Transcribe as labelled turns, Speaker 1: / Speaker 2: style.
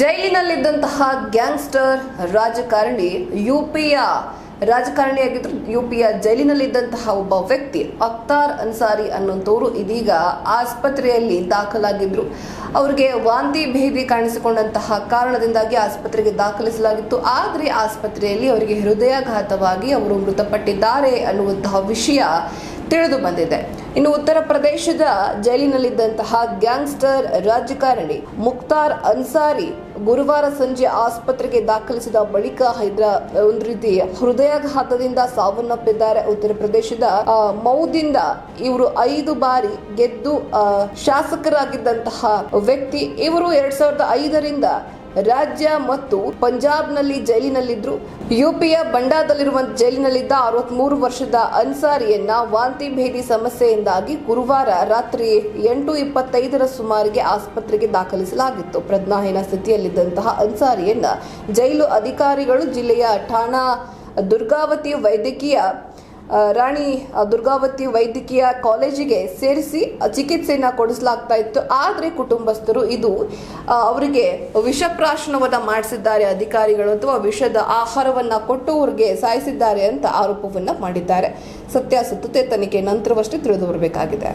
Speaker 1: ಜೈಲಿನಲ್ಲಿದ್ದಂತಹ gangster ರಾಜಕಾರಣಿ ಯುಪಿಯ ರಾಜಕಾರಣಿಯಾಗಿದ್ದರು ಯುಪಿಯ ಜೈಲಿನಲ್ಲಿದ್ದಂತಹ ಒಬ್ಬ ವ್ಯಕ್ತಿ ಅಖ್ತಾರ್ ಅನ್ಸಾರಿ ಅನ್ನುವಂಥವರು ಇದೀಗ ಆಸ್ಪತ್ರೆಯಲ್ಲಿ ದಾಖಲಾಗಿದ್ರು. ಅವರಿಗೆ ವಾಂತಿ ಭೇದಿ ಕಾಣಿಸಿಕೊಂಡಂತಹ ಕಾರಣದಿಂದಾಗಿ ಆಸ್ಪತ್ರೆಗೆ ದಾಖಲಿಸಲಾಗಿತ್ತು. ಆದರೆ ಆಸ್ಪತ್ರೆಯಲ್ಲಿ ಅವರಿಗೆ ಹೃದಯಾಘಾತವಾಗಿ ಅವರು ಮೃತಪಟ್ಟಿದ್ದಾರೆ ಅನ್ನುವಂತಹ ವಿಷಯ ತಿಳಿದು ಬಂದಿದೆ. ಇನ್ನು ಉತ್ತರ ಪ್ರದೇಶದ ಜೈಲಿನಲ್ಲಿದ್ದಂತಹ ಗ್ಯಾಂಗ್ಸ್ಟರ್ ರಾಜಕಾರಣಿ ಮುಕ್ತಾರ್ ಅನ್ಸಾರಿ ಗುರುವಾರ ಸಂಜೆ ಆಸ್ಪತ್ರೆಗೆ ದಾಖಲಿಸಿದ ಬಳಿಕ ಹೈದ್ರಾ, ಒಂದು ರೀತಿ ಹೃದಯಾಘಾತದಿಂದ ಸಾವನ್ನಪ್ಪಿದ್ದಾರೆ. ಉತ್ತರ ಪ್ರದೇಶದ ಮೌದಿಂದ ಇವರು ಐದು ಬಾರಿ ಗೆದ್ದು ಶಾಸಕರಾಗಿದ್ದಂತಹ ವ್ಯಕ್ತಿ ಇವರು ಎರಡ್ ಸಾವಿರದ ಐದರಿಂದ ರಾಜ್ಯ ಮತ್ತು ಪಂಜಾಬ್ನಲ್ಲಿ ಜೈಲಿನಲ್ಲಿದ್ರು. ಯುಪಿಯ ಬಂಡಾದಲ್ಲಿರುವ ಜೈಲಿನಲ್ಲಿದ್ದ ಅರವತ್ಮೂರು ವರ್ಷದ ಅನ್ಸಾರಿಯನ್ನ ವಾಂತಿ ಭೇದಿ ಸಮಸ್ಯೆಯಿಂದಾಗಿ ಗುರುವಾರ ರಾತ್ರಿ ಎಂಟು ಇಪ್ಪತ್ತೈದರ ಸುಮಾರಿಗೆ ಆಸ್ಪತ್ರೆಗೆ ದಾಖಲಿಸಲಾಗಿತ್ತು. ಪ್ರಜ್ಞಾಹೀನ ಸ್ಥಿತಿಯಲ್ಲಿದ್ದಂತಹ ಅನ್ಸಾರಿಯನ್ನ ಜೈಲು ಅಧಿಕಾರಿಗಳು ಜಿಲ್ಲೆಯ ಠಾಣಾ ದುರ್ಗಾವತಿ ವೈದ್ಯಕೀಯ ರಾಣಿ ದುರ್ಗಾವತಿ ವೈದ್ಯಕೀಯ ಕಾಲೇಜಿಗೆ ಸೇರಿಸಿ ಚಿಕಿತ್ಸೆಯನ್ನು ಕೊಡಿಸಲಾಗ್ತಾ ಇತ್ತು. ಆದರೆ ಕುಟುಂಬಸ್ಥರು ಇದು ಅವರಿಗೆ ವಿಷಪ್ರಾಶನವನ್ನು ಮಾಡಿಸಿದ್ದಾರೆ ಅಧಿಕಾರಿಗಳು ಅಥವಾ ವಿಷದ ಆಹಾರವನ್ನು ಕೊಟ್ಟು ಅವ್ರಿಗೆ ಸಾಯಿಸಿದ್ದಾರೆ ಅಂತ ಆರೋಪವನ್ನು ಮಾಡಿದ್ದಾರೆ. ಸತ್ಯಾಸತ್ಯತೆ ತನಿಖೆ ನಂತರವಷ್ಟೇ ತಿಳಿದು ಬರಬೇಕಾಗಿದೆ.